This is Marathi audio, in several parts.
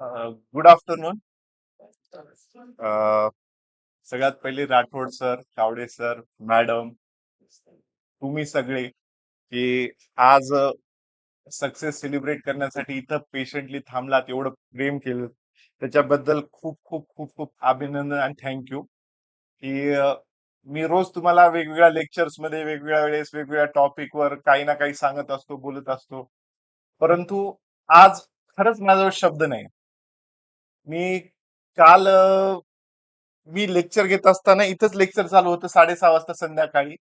गुड आफ्टरनून सगळ्यात पहिले Rathod sir Kawade sir madam तुम्ही सगळे की आज सक्सेस सेलिब्रेट करण्यासाठी इथं पेशंटली थांबलात एवढं प्रेम केलं. त्याच्याबद्दल खूप खूप खूप खूप अभिनंदन आणि थँक्यू की मी रोज तुम्हाला वेगवेगळ्या लेक्चर्समध्ये वेगवेगळ्या वेळेस वेगवेगळ्या टॉपिकवर काही ना काही सांगत असतो बोलत असतो. परंतु आज खरंच माझा शब्द नाही. मी काल अ, मी लेक्चर घेत असताना इथंच लेक्चर चालू होतं साडेसहा वाजता संध्याकाळी.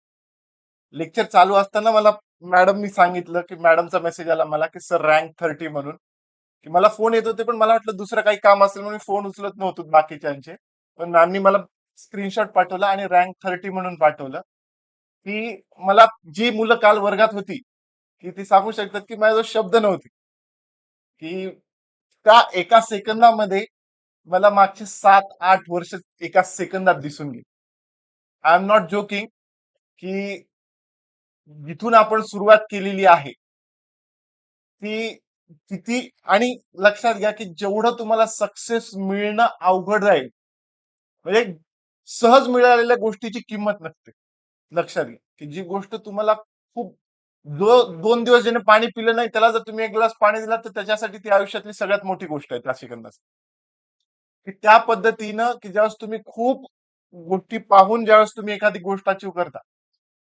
लेक्चर चालू असताना मला मॅडमनी सांगितलं की मॅडमचा मेसेज आला मला की सर रँक थर्टी म्हणून. की मला फोन येत होते पण मला वाटलं दुसरं काही काम असेल म्हणून फोन उचलत नव्हतो बाकीच्यांचे. पण मॅमनी मला स्क्रीनशॉट पाठवला आणि रँक थर्टी म्हणून पाठवलं. की मला जी मुलं काल वर्गात होती की ती सांगू शकतात की माझ्याजवळ शब्द नव्हते. की त्या एका सेकंदामध्ये मला मागचे सात आठ वर्ष एका सेकंदात दिसून गेले. आय एम नॉट जोकिंग की जिथून आपण सुरुवात केलेली आहे ती किती आणि लक्षात घ्या की जेवढं तुम्हाला सक्सेस मिळणं अवघड राहील म्हणजे सहज मिळालेल्या गोष्टीची किंमत नसते. लक्षात घ्या की जी गोष्ट तुम्हाला खूप जो दोन दिवस ज्याने पाणी पिलं नाही त्याला जर तुम्ही एक ग्लास पाणी दिला तर त्याच्यासाठी ती आयुष्यातली सगळ्यात मोठी गोष्ट आहे त्या सेकंदात की त्या पद्धतीनं की ज्यावेळेस तुम्ही खूप गोष्टी पाहून ज्यावेळेस तुम्ही एखादी गोष्ट अचीव करता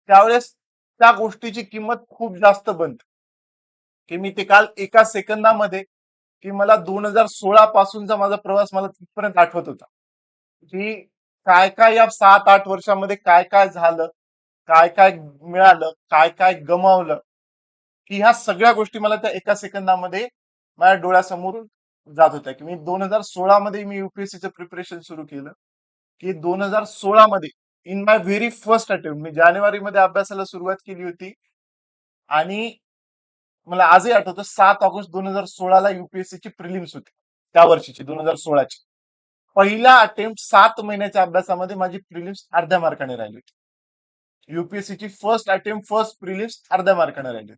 त्यावेळेस त्या गोष्टीची किंमत खूप जास्त बनते. की मी ते काल एका सेकंदामध्ये की मला दोन हजार सोळा पासूनचा माझा प्रवास मला तिथपर्यंत आठवत होता. की काय काय या सात आठ वर्षामध्ये काय काय झालं काय काय मिळालं काय काय गमावलं की ह्या सगळ्या गोष्टी मला त्या एका सेकंदामध्ये माझ्या डोळ्यासमोर जात होत्या की मी दोन हजार सोळा मध्ये मी युपीएससीचं प्रिपरेशन सुरू केलं की दोन हजार सोळा मध्ये in my very first attempt मी जानेवारी मध्ये अभ्यासाला सुरुवात केली होती आणि मला आजही आठवतं सात ऑगस्ट दोन हजार सोळाला युपीएससीची प्रिलिम्स होती त्या वर्षीची दोन हजार सोळाची. पहिला अटेम्प्ट सात महिन्याच्या अभ्यासामध्ये माझी प्रिलिम्स अर्ध्या मार्काने राहिली होती. युपीएससीची फर्स्ट अटेम्प्ट फर्स्ट प्रिलिम्स अर्ध्या मार्काने राहिली.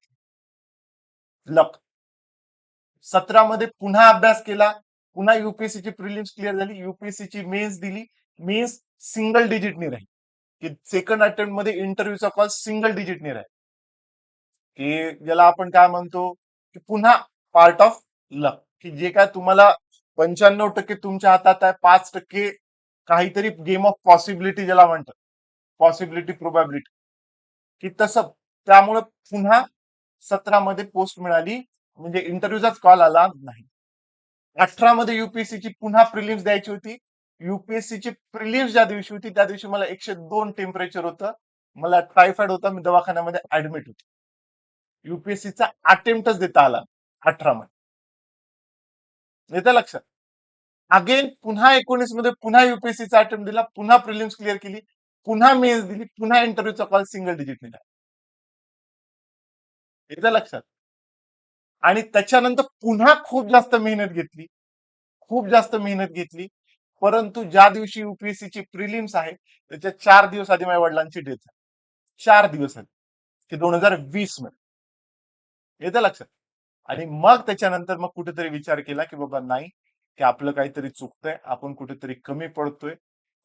लक सतरा मध्ये पुन्हा अभ्यास केला पुन्हा युपीएससीची प्रिलिम्स क्लिअर झाली युपीएससीची मेन्स दिली मेन्स सिंगल डिजिटनी राहील. की सेकंड अटेम्प्टमध्ये इंटरव्ह्यूचा कॉल सिंगल डिजिटनी राहील. की ज्याला आपण काय म्हणतो की पुन्हा पार्ट ऑफ लक की जे काय तुम्हाला पंच्याण्णव टक्के तुमच्या हातात आहे पाच टक्के काहीतरी गेम ऑफ पॉसिबिलिटी ज्याला म्हणतात. पॉसिबिलिटी प्रोबॅबिलिटी की तसं त्यामुळे पुन्हा सतरा मध्ये पोस्ट मिळाली. म्हणजे इंटरव्ह्यूचाच कॉल आला नाही. अठरा मध्ये युपीएससीची पुन्हा प्रिलिम्स द्यायची होती. युपीएससीची प्रिलिम्स ज्या दिवशी होती त्या दिवशी मला एकशे दोन टेम्परेचर होतं. मला टायफॉइड होता. मी दवाखान्यामध्ये ऍडमिट होतो. युपीएससीचा अटेम्प्टच देता आला अठरा मध्ये येतं लक्षात? अगेन पुन्हा एकोणीसमध्ये पुन्हा युपीएससीचा अटेम्प्ट दिला. पुन्हा प्रिलिम्स क्लिअर केली. पुन्हा मेल दिली पुन्हा इंटरव्ह्यूचा कॉल सिंगल डिजिट निघाला. एकदा लक्षात. आणि त्याच्यानंतर पुन्हा खूप जास्त मेहनत घेतली. खूप जास्त मेहनत घेतली. परंतु ज्या दिवशी युपीएससीची प्रिलिम्स आहे त्याच्या चार दिवस आधी माझ्या वडिलांची डेथ झाली. चार दिवस आधी. ते दोन हजार वीसमध्ये. येतं लक्षात. आणि मग त्याच्यानंतर मग कुठेतरी विचार केला की बाबा नाही की आपलं काहीतरी चुकतंय. आपण कुठेतरी कमी पडतोय.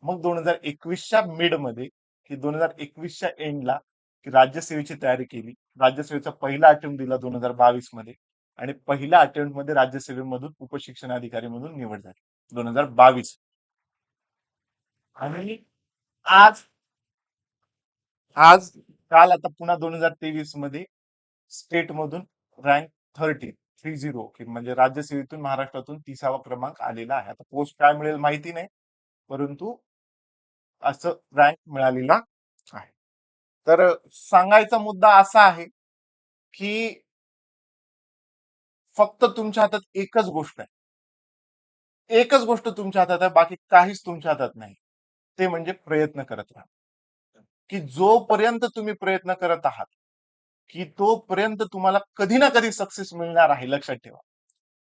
मग दोन हजार एकवीसच्या मिडमध्ये की दोन हजार एकवीसच्या एंडला की राज्यसेवेची तयारी केली. राज्यसेवेचा पहिला अटेम्प्ट दिला दोन हजार बावीसमध्ये आणि पहिल्या अटेम्प्टमध्ये राज्यसेवेमधून उपशिक्षण अधिकारी म्हणून निवड झाली. दोन हजार बावीस. आणि आज आज काल आता पुन्हा दोन हजार तेवीसमध्ये स्टेट मधून रँक थर्टी थ्री झिरो म्हणजे राज्यसेवेतून महाराष्ट्रातून तिसावा क्रमांक आलेला आहे. आता पोस्ट काय मिळेल माहिती नाही परंतु असं रँक मिळालेला आहे. तर सांगायचा मुद्दा असा आहे की फक्त तुमच्या हातात एकच गोष्ट आहे. एकच गोष्ट तुमच्या हातात आहे बाकी काहीच तुमच्या हातात नाही. ते म्हणजे प्रयत्न करत राहा. की जोपर्यंत तुम्ही प्रयत्न करत आहात की तोपर्यंत तुम्हाला कधी ना कधी सक्सेस मिळणार आहे लक्षात ठेवा.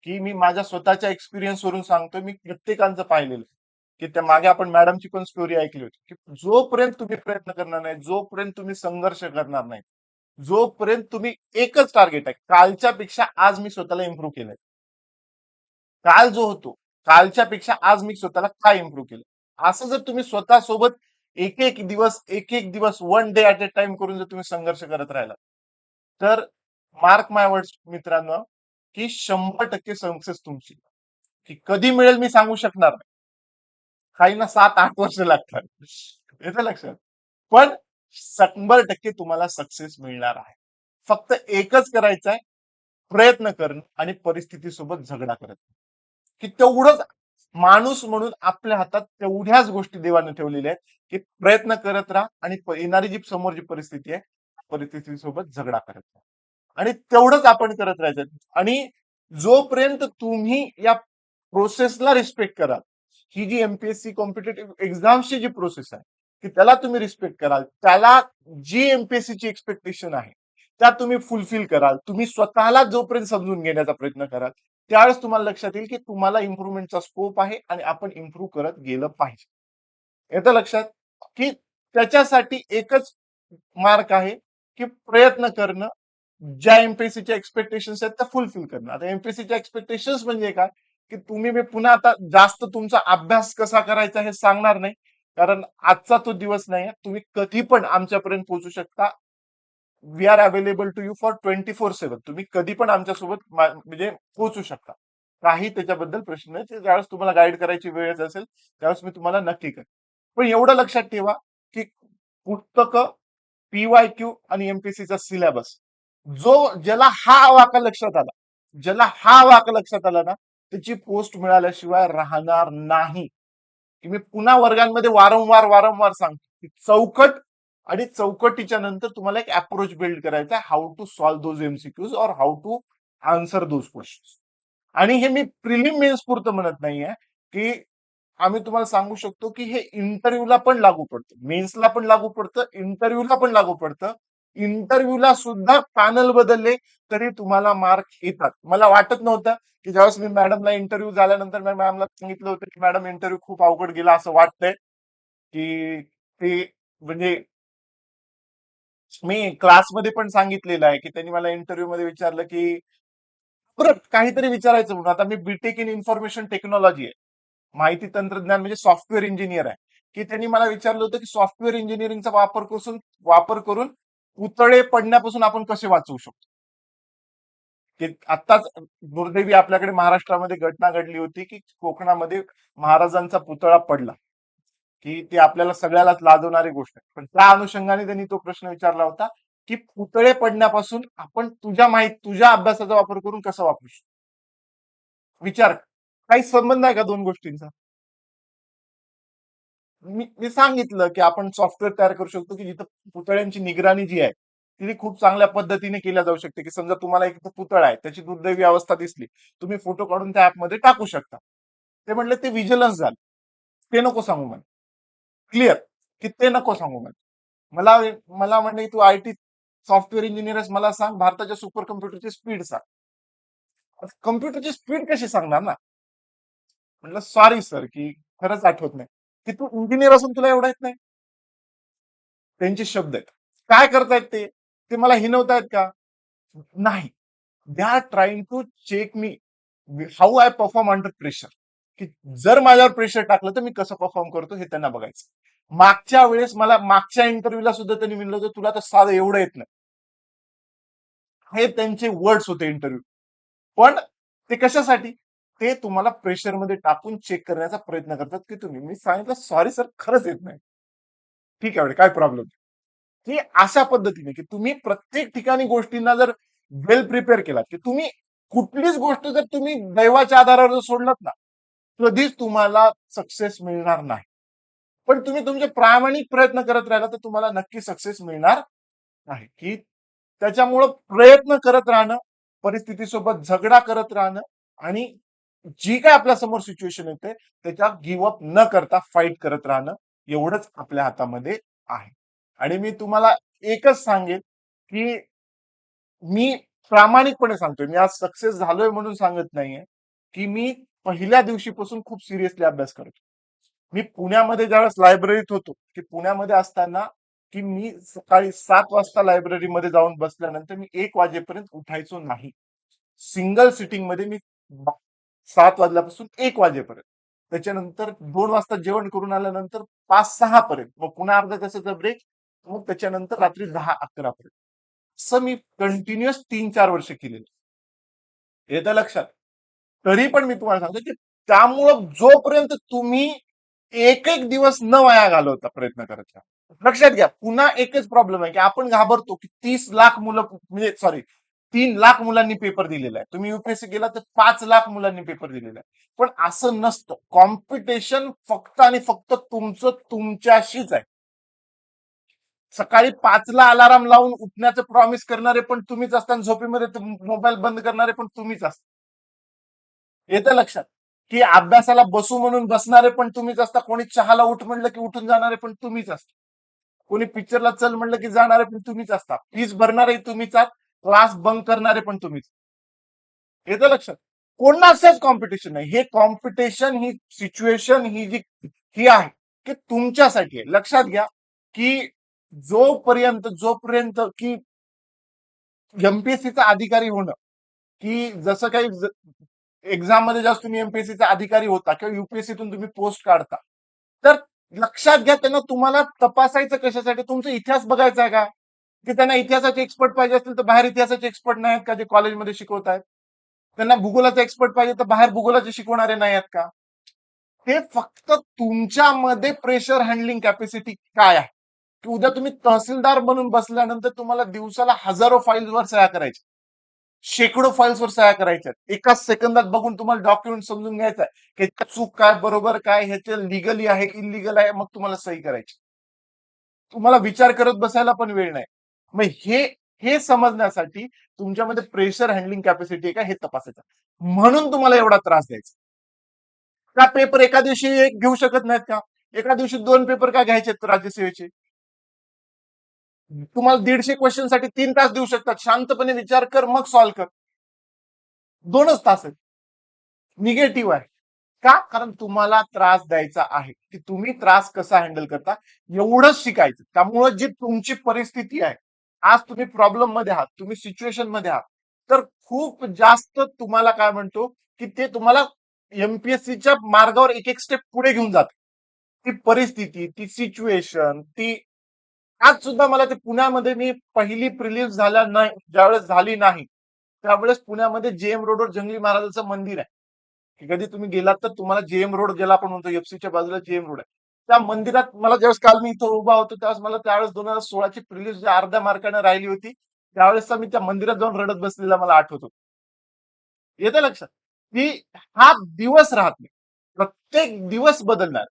की मी माझ्या स्वतःच्या एक्सपिरियन्स वरून सांगतोय मी प्रत्येकांचं पाहिलेलं की त्या मागे आपण मॅडमची पण स्टोरी ऐकली होती की जोपर्यंत तुम्ही प्रयत्न करणार नाही जोपर्यंत तुम्ही संघर्ष करणार नाही जोपर्यंत तुम्ही एकच टार्गेट आहे कालच्या पेक्षा आज मी स्वतःला इम्प्रूव्ह केलंय. काल जो होतो कालच्या पेक्षा आज मी स्वतःला काय इम्प्रूव्ह केलं? असं जर तुम्ही स्वतः सोबत एक एक दिवस एक एक दिवस one day at a time करून जर तुम्ही संघर्ष करत राहिला तर मार्क माय वर्ड मित्रांनो की शंभर टक्के सक्सेस तुमची. की कधी मिळेल मी सांगू शकणार नाही. काहींना सात आठ वर्ष लागतात. येतं लक्षात. पण शंभर टक्के तुम्हाला सक्सेस मिळणार आहे. फक्त एकच करायचं आहे प्रयत्न करणं आणि परिस्थितीसोबत झगडा करत की तेवढंच माणूस म्हणून आपल्या हातात तेवढ्याच गोष्टी देवाने ठेवलेल्या आहेत की प्रयत्न करत राहा आणि येणारी जी समोर जी परिस्थिती आहे परिस्थितीसोबत झगडा करत राहा. आणि तेवढंच आपण करत राहायचं. आणि जोपर्यंत तुम्ही या प्रोसेसला रिस्पेक्ट कराल ही जी M P S C competitive एक्झामची जी प्रोसेस आहे की त्याला तुम्ही रिस्पेक्ट कराल त्याला जी एमपीएससी ची एक्सपेक्टेशन आहे त्या तुम्ही फुलफिल कराल तुम्ही स्वतःला जोपर्यंत समजून घेण्याचा प्रयत्न कराल त्यावेळेस तुम्हाला लक्षात येईल की तुम्हाला इम्प्रुव्हमेंटचा स्कोप आहे आणि आपण इम्प्रूव्ह करत गेलं पाहिजे. येतं लक्षात की त्याच्यासाठी एकच मार्क आहे की प्रयत्न करणं ज्या एमपीएससीच्या एक्सपेक्टेशन्स आहेत त्या फुलफिल करणं. आता एमपीएससीच्या एक्सपेक्टेशन्स म्हणजे काय? की तुम्ही मी पुन्हा आता जास्त तुमचा अभ्यास कसा करायचा हे सांगणार नाही. कारण आजचा तो दिवस नाही तुम्ही कधी पण आमच्यापर्यंत पोहोचू शकता. We are available to you for twenty four seven तुम्ही कधी पण आमच्यासोबत म्हणजे पोहोचू शकता. काही त्याच्याबद्दल प्रश्न नाही. ज्यावेळेस तुम्हाला गाईड करायची वेळ असेल त्यावेळेस मी तुम्हाला नक्की करेन. पण एवढं लक्षात ठेवा की पुस्तकं पीवाय क्यू आणि एमपीसीचा सिलेबस जो ज्याला हा वाका लक्षात आला ज्याला हा वाका लक्षात आला ना त्याची पोस्ट मिळाल्याशिवाय राहणार नाही. की मी पुन्हा वर्गांमध्ये वारंवार वारंवार सांगतो की चौकट आणि चौकटीच्या नंतर तुम्हाला एक अप्रोच बिल्ड करायचा आहे how to solve those MCQs और how to answer those question आणि हे मी प्रिलिम मेन्स पुरतं म्हणत नाहीये की आम्ही तुम्हाला सांगू शकतो की हे इंटरव्ह्यूला पण लागू पडतं. मेन्सला पण लागू पडतं इंटरव्ह्यूला पण लागू पडतं. इंटरव्ह्यूला सुद्धा पॅनल बदलले तरी तुम्हाला मार्क येतात. मला वाटत नव्हतं की ज्यावेळेस मी मॅडमला इंटरव्ह्यू झाल्यानंतर मी मॅमला सांगितलं होतं की मॅडम इंटरव्ह्यू खूप अवघड गेला असं वाटतंय की ते म्हणजे मी क्लासमध्ये पण सांगितलेलं आहे की त्यांनी मला इंटरव्ह्यू मध्ये विचारलं की परत काहीतरी विचारायचं म्हणून. आता मी बीटेक इन इन्फॉर्मेशन टेक्नॉलॉजी आहे. माहिती तंत्रज्ञान म्हणजे सॉफ्टवेअर इंजिनियर आहे. की त्यांनी मला विचारलं होतं की सॉफ्टवेअर इंजिनिअरिंगचा वापर करून वापर करून पुतळे पडण्यापासून आपण कसे वाचवू शकतो? की आत्ताच दुर्दैवी आपल्याकडे महाराष्ट्रामध्ये घटना घडली होती की कोकणामध्ये महाराजांचा पुतळा पडला. की ती आपल्याला सगळ्यालाच लाजवणारी गोष्ट आहे. पण त्या अनुषंगाने त्यांनी तो प्रश्न विचारला होता की पुतळे पडण्यापासून आपण तुझ्या माहीत तुझ्या अभ्यासाचा वापर करून कसा वापरू शकतो? विचार. काही संबंध आहे का दोन गोष्टींचा? मी मी सांगितलं की आपण सॉफ्टवेअर तयार करू शकतो की जिथं पुतळ्यांची निगराणी जी आहे ती खूप चांगल्या पद्धतीने केल्या जाऊ शकते की समजा तुम्हाला एक पुतळा आहे त्याची दुर्दैवी अवस्था दिसली तुम्ही फोटो काढून त्या ऍपमध्ये टाकू शकता. ते म्हटलं ते विजिलन्स झालं. ते नको सांगू मला क्लिअर की ते नको सांगू मला मला मला म्हणले तू आय टी सॉफ्टवेअर इंजिनियर मला सांग भारताच्या सुपर कम्प्युटरची स्पीड सांग. कम्प्युटरची स्पीड कशी सांगणार ना? म्हटलं सॉरी सर की खरंच आठवत नाही. की तू इंजिनियर असून तुला एवढं येत नाही? त्यांचे शब्द आहेत. काय करतायत ते? ते मला हिनवतायत का? नाही. They are trying to check me how I perform under pressure की जर माझ्यावर प्रेशर टाकलं तर मी कसं परफॉर्म करतो हे त्यांना बघायचं. मागच्या वेळेस मला मागच्या इंटरव्ह्यूला सुद्धा त्यांनी म्हणलं होतं तुला तर साधं एवढं येत नाही. हे त्यांचे वर्ड्स होते इंटरव्ह्यू पण ते कशासाठी? ते तुम्हाला प्रेशरमध्ये टाकून चेक करण्याचा प्रयत्न करतात की तुम्ही मी सांगितलं सॉरी सर खरंच येत नाही. ठीक आहे काय प्रॉब्लेम की अशा पद्धतीने की तुम्ही प्रत्येक ठिकाणी गोष्टींना जर वेल प्रिपेअर केलात की तुम्ही कुठलीच गोष्ट जर तुम्ही दैवाच्या आधारावर जर सोडलात ना कधीच तुम्हाला सक्सेस मिळणार नाही. पण तुम्ही तुमचे प्रामाणिक प्रयत्न करत राहिला तर तुम्हाला नक्की सक्सेस मिळणार नाही. की त्याच्यामुळं प्रयत्न करत राहणं परिस्थितीसोबत झगडा करत राहणं आणि जी काय आपल्यासमोर सिच्युएशन येते त्याच्या गिव्ह अप न करता फाईट करत राहणं एवढंच आपल्या हातामध्ये आहे. आणि मी तुम्हाला एकच सांगेन की मी प्रामाणिकपणे सांगतोय मी आज सक्सेस झालोय म्हणून सांगत नाहीये की मी पहिल्या दिवशीपासून खूप सिरियसली अभ्यास करतो मी पुण्यामध्ये ज्यावेळेस लायब्ररीत होतो की पुण्यामध्ये असताना की मी सकाळी सात वाजता लायब्ररीमध्ये जाऊन बसल्यानंतर मी एक वाजेपर्यंत उठायचो नाही. सिंगल सिटिंगमध्ये मी सात वाजल्यापासून एक वाजेपर्यंत. त्याच्यानंतर दोन वाजता जेवण करून आल्यानंतर पाच सहा पर्यंत. मग पुन्हा अर्धा तासाचा ब्रेक मग त्याच्यानंतर रात्री दहा अकरा पर्यंत. असं मी कंटिन्युअस तीन चार वर्ष केलेलं. येतं लक्षात? तरी पण मी तुम्हाला सांगतो की त्यामुळं जोपर्यंत तुम्ही एक एक दिवस न वाया घालवता प्रयत्न करत लक्षात घ्या पुन्हा एकच प्रॉब्लेम आहे की आपण घाबरतो की तीस लाख मुलं म्हणजे सॉरी तीन लाख मुलांनी पेपर दिलेला आहे. तुम्ही युपीएससी गेला तर पाच लाख मुलांनी पेपर दिलेला आहे. पण असं नसतं. कॉम्पिटिशन फक्त आणि फक्त तुमचं तुमच्याशीच आहे. सकाळी पाचला अलाराम लावून उठण्याचं प्रॉमिस करणारे पण तुम्हीच असता आणि झोपेमध्ये मोबाईल बंद करणारे पण तुम्हीच असता. येतं लक्षात? की अभ्यासाला बसू म्हणून बसणारे पण तुम्हीच असता. कोणी चहाला उठ म्हणलं की उठून जाणारे पण तुम्हीच असता. कोणी पिक्चरला चल म्हणलं की जाणारे पण तुम्हीच असता. फीस भरणारे तुम्हीच आहात. क्लास बंक करणारे पण तुम्हीच. येतं लक्षात. कोणाचंच कॉम्पिटिशन नाही. हे कॉम्पिटिशन ही सिच्युएशन ही जी ही आहे की तुमच्यासाठी आहे. लक्षात घ्या की जोपर्यंत जोपर्यंत की एमपीएससीचा अधिकारी होणं की जसं काही एक्झाममध्ये जास्त तुम्ही एमपीएससीचा अधिकारी होता किंवा युपीएससीतून तुम्ही पोस्ट काढता तर लक्षात घ्या त्यांना तुम्हाला तपासायचं कशासाठी तुमचा इतिहास बघायचा आहे का? की त्यांना इतिहासाचे एक्सपर्ट पाहिजे असतील तर बाहेर इतिहासाचे एक्सपर्ट नाहीत का जे कॉलेजमध्ये शिकवत आहेत? त्यांना भूगोलाचे एक्सपर्ट पाहिजे तर बाहेर भूगोलाचे शिकवणारे नाही आहेत का? ते फक्त तुमच्यामध्ये प्रेशर हँडलिंग कॅपॅसिटी काय आहे? की उद्या तुम्ही तहसीलदार बनून बसल्यानंतर तुम्हाला दिवसाला हजारो फाईल्सवर सह्या करायच्या. शेकडो फाईल्सवर सह्या करायच्या. एकाच सेकंदात बघून तुम्हाला डॉक्युमेंट समजून घ्यायचं आहे. की चूक काय बरोबर काय ह्याचे लिगली आहे इलिगल आहे मग तुम्हाला सही करायची. तुम्हाला विचार करत बसायला पण वेळ नाही. मग हे हे समजण्यासाठी तुमच्यामध्ये प्रेशर हँडलिंग कॅपॅसिटी आहे का हे तपासायचं. म्हणून तुम्हाला एवढा त्रास द्यायचा. का पेपर एका दिवशी एक घेऊ शकत नाहीत का? एका दिवशी दोन पेपर का घ्यायचे राज्यसेवेचे? तुम्हाला दीडशे क्वेश्चनसाठी तीन तास देऊ शकतात. शांतपणे विचार कर मग सॉल्व्ह कर. दोनच तास आहेत. निगेटिव्ह आहे. का? कारण तुम्हाला त्रास द्यायचा आहे. की तुम्ही त्रास कसा हँडल करता एवढंच शिकायचं. त्यामुळं जी तुमची परिस्थिती आहे आज तुम्ही प्रॉब्लेममध्ये आहात तुम्ही सिच्युएशनमध्ये आहात. तर खूप जास्त तुम्हाला काय म्हणतो की ते तुम्हाला एमपीएससीच्या मार्गावर एक एक स्टेप पुढे घेऊन जाते. ती परिस्थिती ती सिच्युएशन ती आज सुद्धा मला ते पुण्यामध्ये मी पहिली प्रिलिम्स झाल्या नाही ज्यावेळेस झाली नाही त्यावेळेस पुण्यामध्ये जेएम रोडवर जंगली महाराजाचं मंदिर आहे. की कधी तुम्ही गेलात तर तुम्हाला जेएम रोड गेला आपण म्हणतो एफसीच्या बाजूला जेएम रोड आहे. त्या मंदिरात मला ज्यावेळेस काल मी इथं उभा होतो त्यावेळेस मला त्यावेळेस दोन हजार सोळाची प्रिलिम्स अर्ध्या मार्काने राहिली होती त्यावेळेस मी त्या मंदिरात जाऊन रडत बसलेला मला आठवतो येतं लक्षात? की हा दिवस राहत नाही. प्रत्येक दिवस बदलणार.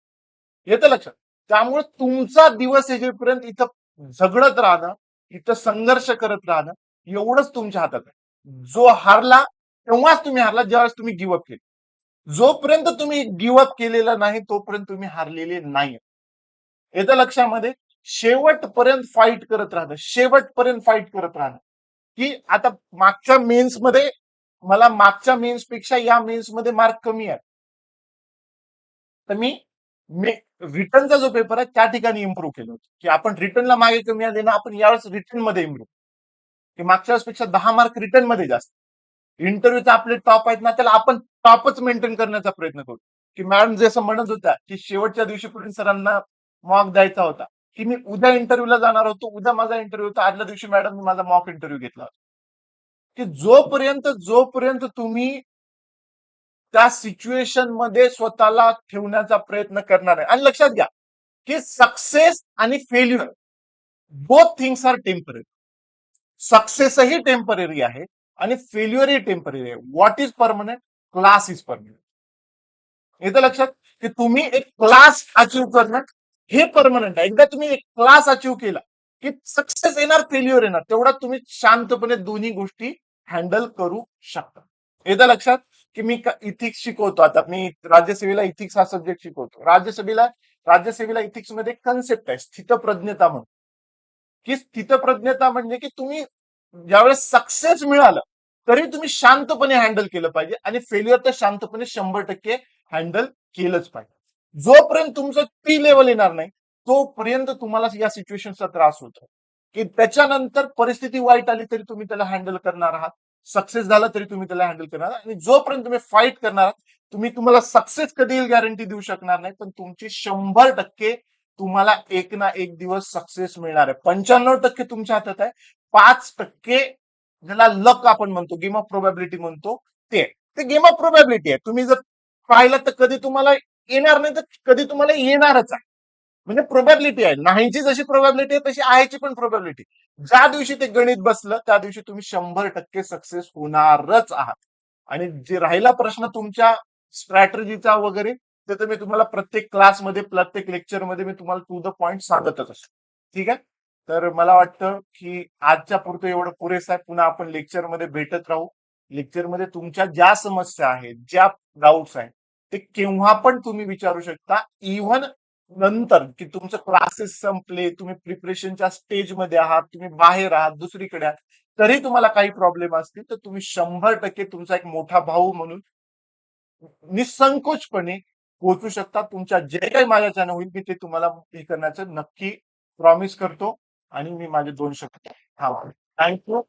येतं लक्षात? त्यामुळे तुमचा दिवस येईपर्यंत इथं झगडत राहणं इथं संघर्ष करत राहणं एवढंच तुमच्या हातात आहे. जो हारला तेव्हाच तुम्ही हारला ज्यावेळेस तुम्ही गिवअप केले. जोपर्यंत तुम्ही गिवअप केलेला नाही तोपर्यंत तुम्ही हारलेले नाही. येतं लक्षामध्ये? शेवटपर्यंत फाईट करत राहणं शेवटपर्यंत फाईट करत राहणं. की आता मागच्या मेन्समध्ये मला मागच्या मेन्सपेक्षा या मेन्समध्ये मार्क कमी आहे. तर मी रिटर्नचा जो पेपर आहे त्या ठिकाणी इम्प्रूव्ह केलं होतं. की आपण रिटर्नला मागे कमी आले ना आपण यावेळेस रिटर्नमध्ये इम्प्रूव्ह की मागच्या वेळेस पेक्षा दहा मार्क रिटर्नमध्ये जास्त. इंटरव्ह्यूचे आपले टॉप आहेत ना त्याला आपण टॉपच मेंटेन करण्याचा प्रयत्न करू. की मॅडम जसं म्हणत होत्या की शेवटच्या दिवशी पुढे सरांना मॉक द्यायचा होता. की मी उद्या इंटरव्ह्यूला जाणार होतो उद्या माझा इंटरव्ह्यू होता आदल्या दिवशी मॅडम मी माझा मॉक इंटरव्ह्यू घेतला होता. की जोपर्यंत जोपर्यंत तुम्ही त्या सिच्युएशनमध्ये स्वतःला ठेवण्याचा प्रयत्न करणार आहे आणि लक्षात घ्या की सक्सेस आणि failure both things are temporary सक्सेसही temporary आहे आणि फेल्युअरही टेंपररी आहे. What is permanent class is permanent येतं लक्षात की तुम्ही एक क्लास अचीव करणं हे परमनंट आहे. एकदा तुम्ही एक क्लास अचीव केला की सक्सेस येणार फेल्युअर येणार तेवढा तुम्ही शांतपणे दोन्ही गोष्टी हँडल करू शकता. येतं लक्षात की मी इथिक्स शिकवतो आता. मी राज्यसेवेला इथिक्स हा सब्जेक्ट शिकवतो. राज्यसभेला राज्यसेवेला इथिक्समध्ये कन्सेप्ट आहे स्थितप्रज्ञता म्हणून. की स्थितप्रज्ञता म्हणजे की तुम्ही ज्यावेळेस सक्सेस मिळालं तरी तुम्ही शांतपणे हँडल केलं पाहिजे आणि फेल्युअर तर शांतपणे शंभर टक्के हँडल केलंच पाहिजे. जोपर्यंत तुमचं ती लेवल येणार नाही तोपर्यंत तुम्हाला या सिच्युएशनचा त्रास होतो. की त्याच्यानंतर परिस्थिती वाईट आली तरी तुम्ही त्याला हँडल करणार आहात. सक्सेस झाला तरी तुम्ही त्याला हँडल करणार आणि जोपर्यंत तुम्ही फाईट करणार आहात, तुम्ही तुम्हाला सक्सेस कधी येईल गॅरंटी देऊ शकणार नाही. पण तुमची शंभर टक्के तुम्हाला एक ना एक दिवस सक्सेस मिळणार आहे. पंच्याण्णव टक्के तुमच्या हातात आहे. पाच टक्के ज्याला लक आपण म्हणतो गेम ऑफ प्रोबॅबिलिटी म्हणतो ते ते गेम ऑफ प्रोबॅबिलिटी आहे. तुम्ही जर पाहिलं तर कधी तुम्हाला येणार नाही तर कधी तुम्हाला येणारच आहे. म्हणजे प्रोबॅबिलिटी आहे. नाहीची जशी प्रोबॅबिलिटी आहे तशी आहेची पण प्रोबॅबिलिटी ज्या दिवशी ते गणित बसलं त्या दिवशी तुम्ही शंभर टक्के सक्सेस होणारच आहात. आणि जे राहिला प्रश्न तुमच्या स्ट्रॅटजीचा वगैरे ते तर मी तुम्हाला प्रत्येक क्लासमध्ये प्रत्येक लेक्चरमध्ये मी तुम्हाला टू द पॉइंट सांगतच असतो. ठीक आहे? तर मला वाटतं की आजच्या पुरतं एवढं पुरेसं आहे. पुन्हा आपण लेक्चरमध्ये भेटत राहू. लेक्चरमध्ये तुमच्या ज्या समस्या आहेत ज्या डाऊट्स आहेत ते केव्हा पण तुम्ही विचारू शकता. इव्हन नंतर की तुमचं क्लासेस संपले तुम्ही प्रिपरेशनच्या स्टेजमध्ये आहात तुम्ही बाहेर आहात दुसरीकडे आहात तरी तुम्हाला काही प्रॉब्लेम असतील तर तुम्ही शंभर टक्के तुमचा एक मोठा भाऊ म्हणून निसंकोचपणे पोहोचू शकता. तुमच्या जे काही माझ्याच्यानं होईल मी ते तुम्हाला हे करण्याचं नक्की प्रॉमिस करतो. आणि मी माझे दोन शब्द थांबतो थँक्यू